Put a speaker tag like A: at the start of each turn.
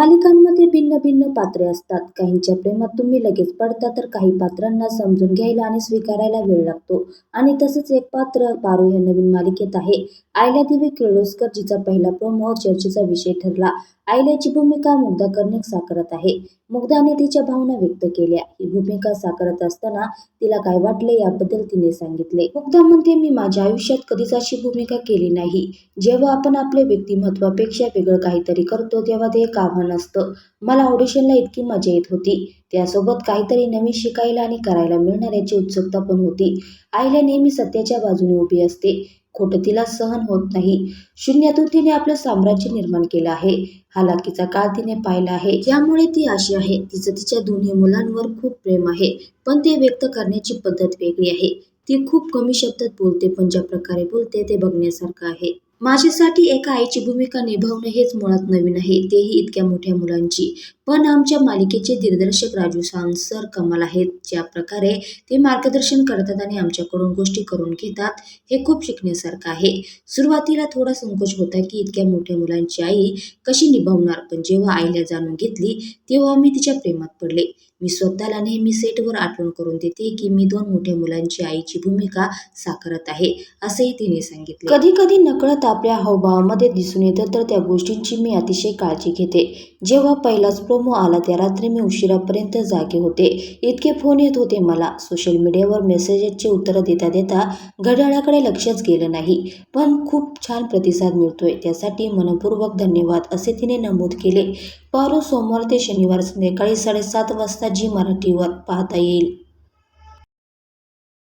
A: मालिकांमध्ये भिन्न भिन्न पात्रे असतात. काहींच्या प्रेमात तुम्ही लगेच पडता तर काही पात्रांना समजून घ्यायला आणि स्वीकारायला वेळ लागतो. आणि तसंच एक पात्र पारू या नवीन मालिकेत आहे. आयला देवी किर्लोस्कर जिचा पहिला प्रोमो चर्चेचा विषय ठरला. आयल्याची भूमिका मुग्धा कर्णिक साकारत आहे. मुग्धाने तिच्या भावना व्यक्त केल्या. ही भूमिका साकारत असताना तिला काय वाटले याबद्दल तिने सांगितले. मुग्धा म्हणते मी माझ्या आयुष्यात कधीच अशी भूमिका केली नाही. जेव्हा आपण आपल्या व्यक्तिमत्वापेक्षा वेगळं काहीतरी करतो तेव्हा ते एक आव्हान असतं मला ऑडिशनला इतकी मजा येत होती. त्यासोबत काहीतरी नवीन शिकायला आणि करायला मिळणार याची उत्सुकता पण होती. आईला नेहमी सत्याच्या बाजूने उभी असते. खोटं तिला सहन होत नाही. शून्यातून तिने आपलं साम्राज्य निर्माण केलं आहे. हालाकीचा काळ तिने पाहिला आहे. ज्यामुळे ती अशी आहे. तिचं तिच्या दोन्ही मुलांवर खूप प्रेम आहे. पण ते व्यक्त करण्याची पद्धत वेगळी आहे. ती खूप कमी शब्दात बोलते पण ज्या प्रकारे बोलते ते बघण्यासारखं आहे. माझ्यासाठी एका आईची भूमिका निभावणं हेच मुळात नवीन आहे. तेही इतक्या मोठ्या मुलांची. पण आमच्या मालिकेचे दिग्दर्शक राजू सावंत सर कमाल आहेत. ज्या प्रकारे ते मार्गदर्शन करतात आणि आमच्याकडून गोष्टी करून घेतात हे खूप शिकण्यासारखं आहे. सुरुवातीला थोडा संकोच होता की इतक्या मोठ्या मुलांची आई कशी निभावणार पण जेव्हा आईला जाणून घेतली तेव्हा मी तिच्या प्रेमात पडले. मी स्वतःला नेहमी सेटवर आठवण करून देते की मी दोन मोठ्या मुलांची आईची भूमिका साकारत आहे असंही तिने सांगितले. कधी कधी नकळत आपल्या हावभावामध्ये दिसून येतं तर त्या गोष्टींची मी अतिशय काळजी घेते. जेव्हा पहिलाच प्रो प्रोमो आला त्या रात्री मी उशिरापर्यंत जागे होते. इतके फोन येत होते मला. सोशल मीडियावर मेसेजेसचे उत्तरं देता देता घड्याळाकडे लक्षच गेलं नाही. पण खूप छान प्रतिसाद मिळतोय. त्यासाठी मनपूर्वक धन्यवाद असे तिने नमूद केले. पारू सोमवार ते शनिवार संध्याकाळी साडेसात वाजता जी मराठीवर पाहता येईल.